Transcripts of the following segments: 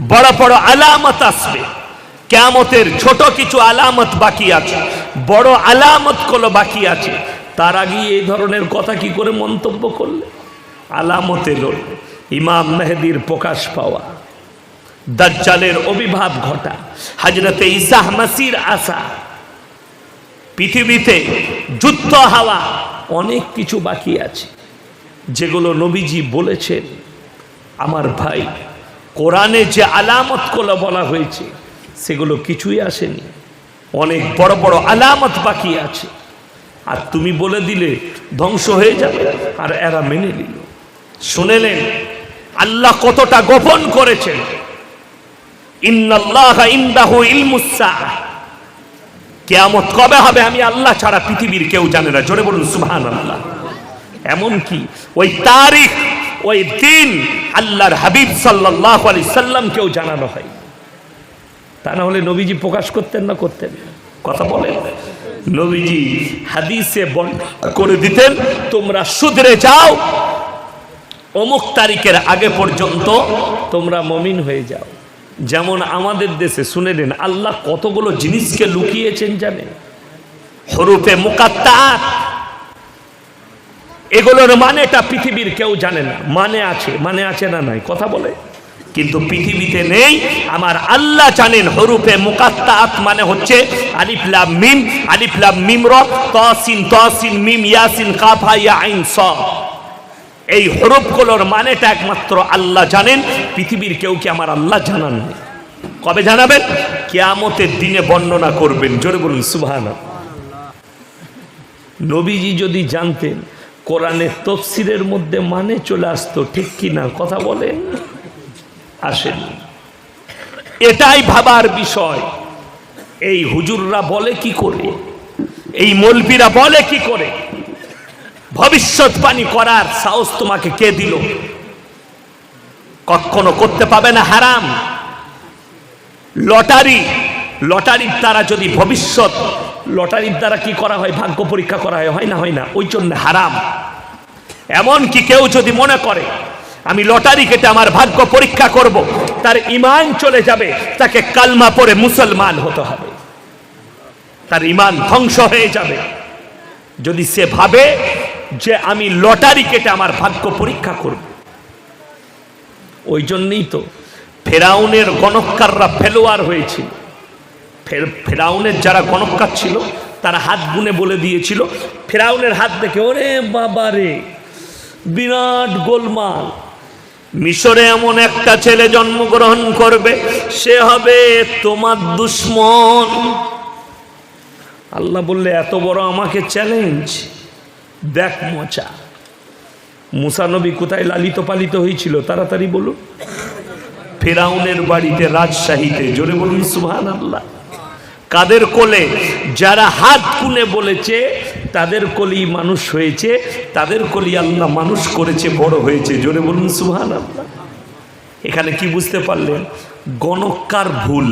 বড় বড় আলামত আসবে। কেয়ামতের ছোট কিছু আলামত বাকি আছে। বড় আলামতগুলো বাকি আছে। তার আগে এই ধরনের কথা কি করে মন্তব্য করলে? আলামত ইমাম মেহেদির প্রকাশ পাওয়া। দাজ্জালের অভিভাব ঘটা। হাজরতে ইসাহ মাসির আসা পৃথিবীতে যুদ্ধ হাওয়া অনেক কিছু বাকি আছে। যেগুলো নবীজি বলেছেন, আমার ভাই কোরআনে যে আলামতগুলো বলা হয়েছে, সেগুলো কিছুই আসেনি। অনেক বড় বড় আলামত বাকি আছে। আর তুমি বলে দিলে ধ্বংস হয়ে যাবে, আর এরা মেনে নিল। শুনেলেন আল্লাহ কতটা গোপন করেছেন। কেয়ামত কবে হবে আমি আল্লাহ ছাড়া পৃথিবীর কেউ জানে না। জোরে বলুন সুবহান আল্লাহ এমনকি ওই তারিখ ওই দিন আল্লাহর হাবিব সাল্লাহ আলি সাল্লামকেও জানানো হয়। তা না হলে নবীজি প্রকাশ করতেন না করতেন? কথা বলেন। নবীজি হাদিসে করে দিতেন, তোমরা শুধরে যাও, অমুক তারিখের আগে পর্যন্ত তোমরা মমিন হয়ে যাও। যেমন আমাদের দেশে শুনে নেন আল্লাহ কতগুলো জিনিসকে লুকিয়েছেন জানেন? হরুফে মুকাত্তাত এগুলোর মানেটা পৃথিবীর কেউ জানে না। মানে আছে মানে আছে না নাই? কথা বলে। কিন্তু পৃথিবীতে নেই। আমার আল্লাহ জানেন হরুফে মুকাত্তাত মানে হচ্ছে আলিফলাম মিম আলিফলাম মিম র, তসিন তসিন মিম, ইয়াসিন, কাফা ইয়া আইন স। এই হরুপগুলোর মানেটা একমাত্র আল্লাহ জানেন। পৃথিবীর কেউ কি আমার আল্লাহ জানান কবে জানাবেন? কেয়ামতের দিনে বর্ণনা করবেন। জোরে বলুন সুবহান নবীজি যদি জানতেন কোরআনের তফসিরের মধ্যে মানে চলে আসতো, ঠিক কি না? কথা বলেন। আসেন। এটাই ভাবার বিষয়। এই হুজুররা বলে কি করে? এই মলবিরা বলে কি করে? ভবিষ্যৎবাণী করার সাহস তোমাকে কে দিল? কখনো করতে পাবে না হারাম। লটারি লটারির দ্বারা যদি ভবিষ্যৎ, লটারির দ্বারা কি করা হয়? ভাগ্য পরীক্ষা করা হয় হয় না হয় না। ওই জন্য হারাম। এমন কি কেউ যদি মনে করে, আমি লটারি কেটে আমার ভাগ্য পরীক্ষা করব, তার ইমান চলে যাবে, তাকে কালমা পরে মুসলমান হতে হবে। তার ইমান ধ্বংস হয়ে যাবে। যদি সে ভাবে যে আমি লটারি কেটে আমার ভাগ্য পরীক্ষা করব, ওই জন্যই তো ফেরাউনের গণকাররা ফেলোয়ার হয়েছিল। ফেরাউনের যারা গণকার ছিল, তারা হাত গুনে বলে দিয়েছিল, ফেরাউনের হাত দেখে, ওরে বাবা রে, বিরাট গোলমাল। মিশরে এমন একটা ছেলে জন্মগ্রহণ করবে, সে হবে তোমার দুশ্মন। আল্লাহ বললে, এত বড় আমাকে চ্যালেঞ্জ দেখ মজা। মুসানবী কোথায় লালিত পালিত হয়েছিল, তাড়াতাড়ি বলুন? ফেরাউনের বাড়িতে রাজশাহীতে, জোরে বলুন সুহান আল্লাহ কাদের কোলে? যারা হাত কুনে বলেছে, তাদের কোলেই মানুষ হয়েছে, তাদের কোলি আল্লাহ মানুষ করেছে, বড় হয়েছে। জোরে বলুন সুহান আল্লাহ এখানে কি বুঝতে পারলেন? গণকার ভুল।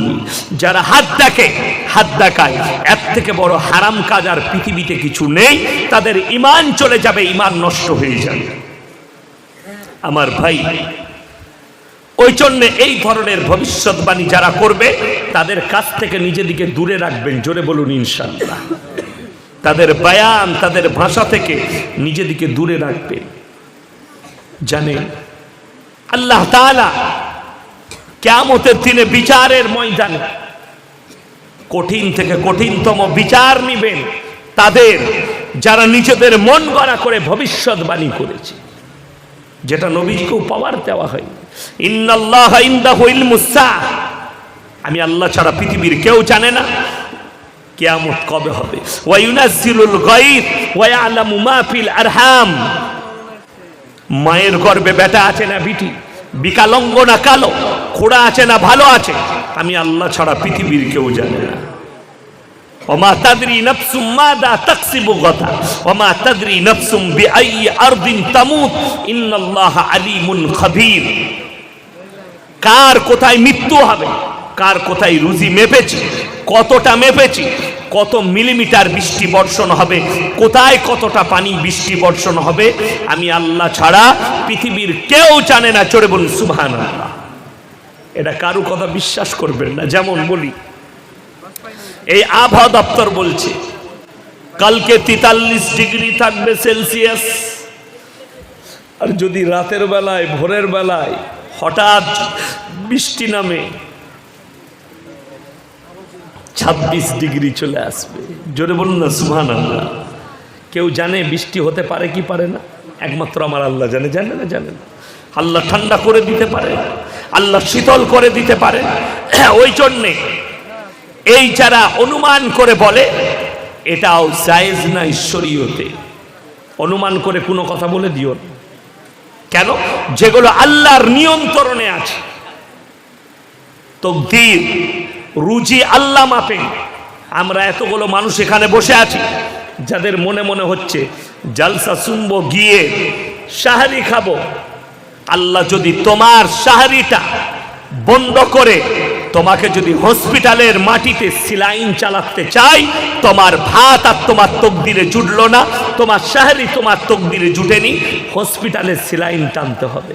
যারা হাত দেখে, হাত দেখায়, এর থেকে বড় হারাম কাজ আর পৃথিবীতে কিছু নেই, তাদের ইমান চলে যাবে ইমান নষ্ট হয়ে যাবে। আমার ভাই ওই জন্য এই ধরনের ভবিষ্যৎবাণী যারা করবে, তাদের কাছ থেকে নিজেদিকে দূরে রাখবেন, জোরে বলুন ইনশাল্লাহ তাদের বায়ান, তাদের ভাষা থেকে নিজেদিকে দূরে রাখবেন। জানেন, আল্লাহ তাআলা কেয়ামতের দিনে বিচারের ময়দানে কঠিন থেকে কঠিনতম বিচার নিবেন, তাদের যারা নিজেদের মন গড়া করে ভবিষ্যৎবাণী করেছে। যেটা নবীজিকেও পাওয়ার দেওয়া হয়। ইন্নাল্লাহ ইনদাহু ইলমুস সাআহ। আমি আল্লাহ ছাড়া পৃথিবীর কেউ জানে না। কিয়ামত কবে হবে? ওয়া ইউনাজ্জিলুল গায়ব ওয়া ইয়ালামু মা ফিল আরহাম। মায়ের গর্ভে বেটা আছে না বিটি? বিকালঙ্গ না কালো? খোড়া আছে না ভালো আছে? আমি আল্লাহ ছাড়া পৃথিবীর কেউ জানে না। ওমা তাদরি নফসুম মাদা তাকসিবু গাদা, ওমা তাদরি নফসুম বিআই আরদিন তামুত, ইন্নাল্লাহ আলিমুন খাবীর। কার কোথায় মৃত্যু হবে, কার কোথায় রুজি মেপেছি, কতটা মেপেছি, কত মিলিমিটার বৃষ্টি বর্ষণ হবে, কোথায় কতটা পানি বৃষ্টি বর্ষণ হবে, আমি আল্লাহ ছাড়া পৃথিবীর কেউ জানে না, চড়ে বলুন সুবহান এটা কারও কথা বিশ্বাস করবেন না, যেমন বলি এই আবহাওয়া দপ্তর বলছে, কালকে তেতাল্লিশ ডিগ্রি থাকবে সেলসিয়াস। আর যদি রাতের বেলায়, ভোরের বেলায় হঠাৎ বৃষ্টি নামে, ছাব্বিশ ডিগ্রি চলে আসবে। জোরে বলুন না সুহান আল্লাহ কেউ জানে বৃষ্টি হতে পারে কি পারে না? একমাত্র আমার আল্লাহ জানে জানে না জানে না। আল্লাহ ঠান্ডা করে দিতে পারে, আল্লাহ শীতল করে দিতে পারে। ওই জন্যে এই যারা অনুমান করে বলে, এটাও জায়েজ না ঈশ্বরীয়তে অনুমান করে কোনো কথা বলে দিও না। কেন? যেগুলো আল্লাহর নিয়ন্ত্রণে আছে। তকদির, রুজি আল্লাহ মাপেন আমরা এতগুলো মানুষ এখানে বসে আছি, যাদের মনে মনে হচ্ছে, জালসা শুনব গিয়ে সাহারি খাব। আল্লাহ যদি তোমার সাহারিটা বন্ধ করে তোমাকে যদি হসপিটালের মাটিতে সিলাইন চালাতে চাই, তোমার ভাত আর তোমার তকদিরে জুটলো না, তোমার সাহারি তোমার তকদিরে জুটেনি, হসপিটালে সিলাইন টানতে হবে।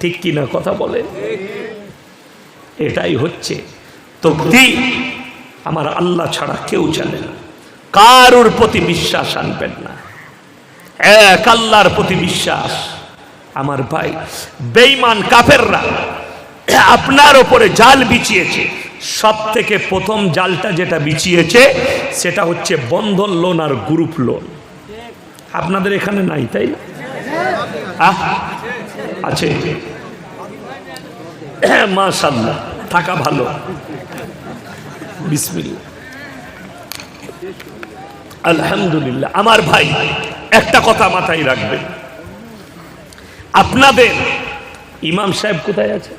ঠিক কি না কথা বলে? এটাই হচ্ছে তকদির আমার আল্লাহ ছাড়া কেউ জানে না। কারোর প্রতি বিশ্বাস আনবেন না। এক আল্লাহর প্রতি বিশ্বাস। আমার ভাই, বেঈমান কাফেররা আপনার ওপরে জাল বিছিয়েছে। সব থেকে প্রথম জালটা যেটা বিছিয়েছে, সেটা হচ্ছে বন্ধন লোন আর গ্রুপ লোন আপনাদের এখানে নাই, তাই না? আছে। মাশাল্লাহ থাকা ভালো। আলহামদুলিল্লাহ। আমার ভাই, একটা কথা মাথায় রাখবেন। আপনাদের ইমাম সাহেব কোথায় আছে?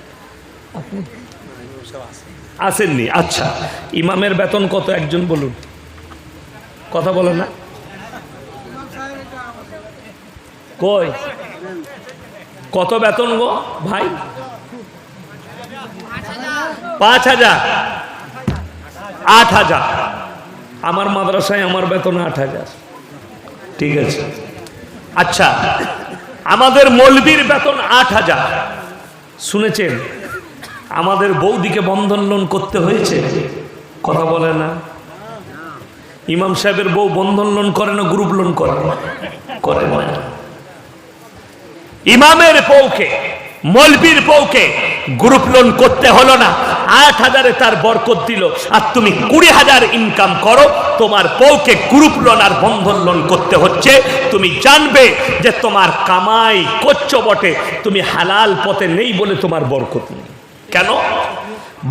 আসেননি আচ্ছা। ইমামের বেতন কত একজন বলুন? কথা বলে না। কই? কত বেতন গো, ভাই? পাঁচ হাজার। আট হাজার। আমার মাদ্রাসায় আমার বেতন আট হাজার। ঠিক আছে। আচ্ছা আমাদের মলবির বেতন আট হাজার। শুনেছেন? আমাদের বৌদিকে বন্ধন লোন করতে হয়েছে? কথা বলে না। ইমাম সাহেবের বউ বন্ধন লোন করে না, গ্রুপ লোন করে? না করে না। ইমামের বউকে, মলবির বউকে গ্রুপ লোন করতে হলো না। আট হাজারে তার বরকত দিল। আর তুমি কুড়ি হাজার ইনকাম করো, তোমার বউকে গ্রুপ লোন আর বন্ধন লোন করতে হচ্ছে। তুমি জানবে যে তোমার কামাই করছ বটে তুমি হালাল পথে নেই বলে তোমার বরকত নেই। কেন?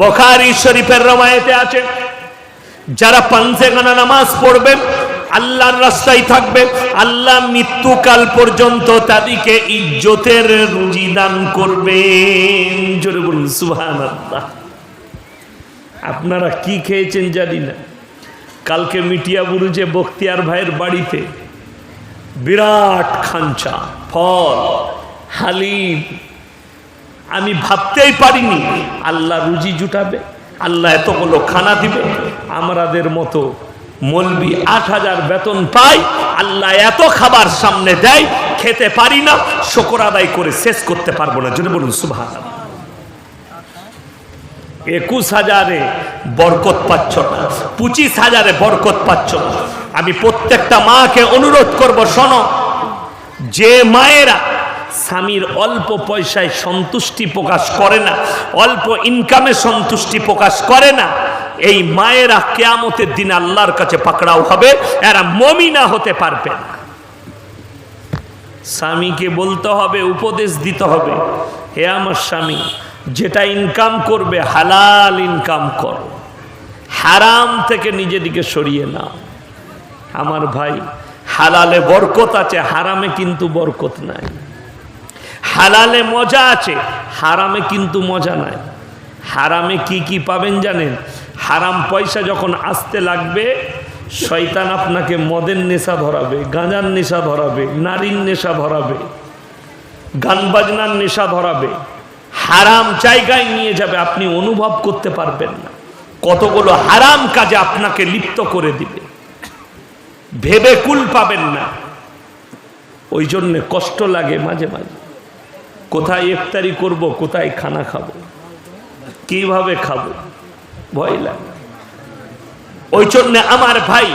বখারি শরীফের রমায়েতে আছে। যারা পাঞ্চেগানা নামাজ পড়বে আল্লাহর রাস্তায় থাকবে আল্লাহ মৃত্যুকাল পর্যন্ত তাদেরকে ইজ্জতের রুজি দান সুহান আপনারা কি খেয়েছেন জানি না। কালকে মিটিয়া বুরুজে বখতিয়ার ভাইয়ের বাড়িতে বিরাট খাঞ্চা, ফল, হালিম আমি ভাবতেই পারিনি, আল্লাহ রুজি জুটাবে, আল্লাহ এতগুলো খানা দিবে। আমাদের মতো মলবি আট হাজার বেতন পাই আল্লাহ এত খাবার সামনে দেয়, খেতে পারি না, শকর আদায় করে শেষ করতে পারব না। যদি বলুন সুভাষ একুশ হাজারে বরকত পাচ্ছ না, পঁচিশ হাজারে বরকত পাচ্ছ না। আমি প্রত্যেকটা মাকে অনুরোধ করব, শোনো, যে মায়েরা স্বামীর অল্প পয়সায় সন্তুষ্টি প্রকাশ করে না, অল্প ইনকামে সন্তুষ্টি প্রকাশ করে না। এই মায়েরা কেয়ামতের দিন আল্লাহর কাছে পাকড়াও হবে, এরা মমিনা হতে পারবে না। স্বামীকে বলতে হবে, উপদেশ দিতে হবে, হে আমার স্বামী, যেটা ইনকাম করবে, হালাল ইনকাম করো। হারাম থেকে নিজেদিকে সরিয়ে নাও। আমার ভাই, হালালে বরকত আছে, হারামে কিন্তু বরকত নাই। হালালে মজা আছে, হারামে কিন্তু মজা নাই। হারামে কি কি পাবেন জানেন? হারাম পয়সা যখন আসতে লাগবে, শয়তান আপনাকে মদের নেশা ধরাবে, গাঁজার নেশা ধরাবে, নারীর নেশা ধরাবে, গান বাজনার নেশা ধরাবে। হারাম জায়গায় নিয়ে যাবে, আপনি অনুভব করতে পারবেন না। কতগুলো হারাম কাজে আপনাকে লিপ্ত করে দিবে। ভেবে কুল পাবেন না। ওই জন্যে কষ্ট লাগে মাঝে মাঝে। কোথায় ইফতারি করব, কোথায় খানা খাব? কীভাবে খাব? ভয় লাগে। ওই জন্য আমার ভাই,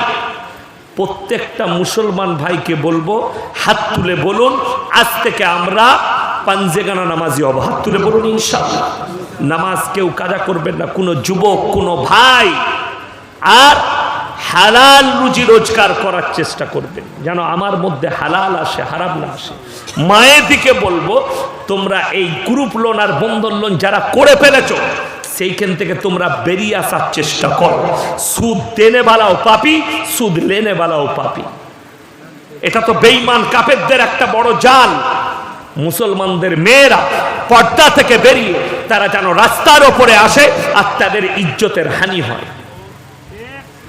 প্রত্যেকটা মুসলমান ভাইকে বলব, হাত তুলে বলুন, আজ থেকে আমরা পাঞ্জেগানা নামাজি হব। হাত তুলে বলুন, ইনশাআল্লাহ। নামাজ কেউ কাজা করবেন না, কোনো যুবক, কোনো ভাই। আর হালাল রুজি রোজগার করার চেষ্টা করবেন যেন আমার মধ্যে হালাল আসে, হারাম না আসে। মায়ের দিকে বলব, তোমরা এই গ্রুপ লোন আর বন্ধন লোন যারা করে ফেলেছো, সেইখান থেকে তোমরা বেরিয়ে আসার চেষ্টা করো। সুদ দেনে বালাও পাপি, সুদ লেনে বালাও পাপি। এটা তো বেইমান কাপেরদের একটা বড় জাল। মুসলমানদের মেয়েরা পর্দা থেকে বেরিয়ে তারা যেন রাস্তার ওপরে আসে আর তাদের ইজ্জতের হানি হয়।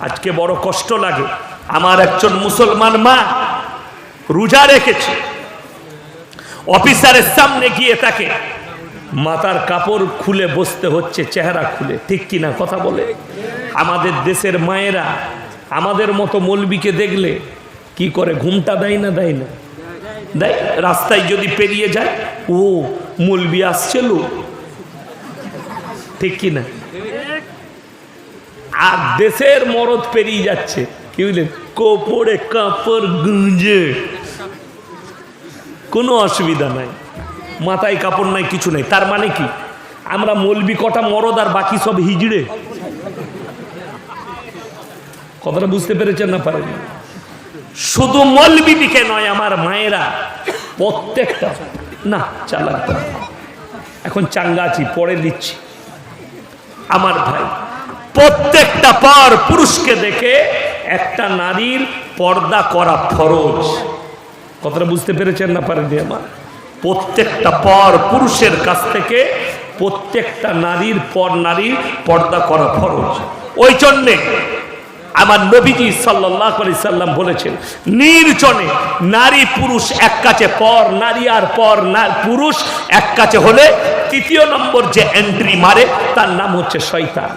আজকে বড় কষ্ট লাগে। আমার একজন মুসলমান মা রোজা রেখেছে। অফিসারের সামনে গিয়ে তাকে মাথার কাপড় খুলে বসতে হচ্ছে, চেহারা খুলে। ঠিক কিনা কথা বলে? আমাদের দেশের মায়েরা আমাদের মতো মলবিকে দেখলে কি করে, ঘুমটা দেয় না দেয় না? দেয়? রাস্তায় যদি পেরিয়ে যায়, ও মলবি আসছে লোক। ঠিক কিনা আর দেশের মরদ পেরিয়ে যাচ্ছে। কি বুঝলেন কোপড়ে কাপড় গুঁজে। কোনো অসুবিধা নাই। মাথায় কাপড় নাই, কিছু নাই। তার মানে কি? আমরা মলবি কটা মরদ আর বাকি সব হিজড়ে। কথাটা বুঝতে পেরেছেন না পারেন শুধু মলবিদিকে নয়, আমার মায়েরা প্রত্যেকটা না, চালাক। এখন চাঙ্গা আছি, পরে দিচ্ছি। আমার ভাই। প্রত্যেকটা পর পুরুষকে দেখে একটা নারীর পর্দা করা ফরজ। কথাটা বুঝতে পেরেছেন না পারেন আমার? প্রত্যেকটা পর পুরুষের কাছ থেকে প্রত্যেকটা নারীর পর নারীর পর্দা করা ফরজ। ওই জন্যে আমার নবীজি সাল্লাহ সাল্লাম বলেছেন, নির্জনে নারী পুরুষ এক কাছে পর নারী আর পর পুরুষ এক কাছে হলে তৃতীয় নম্বর যে এন্ট্রি মারে, তার নাম হচ্ছে শয়তান।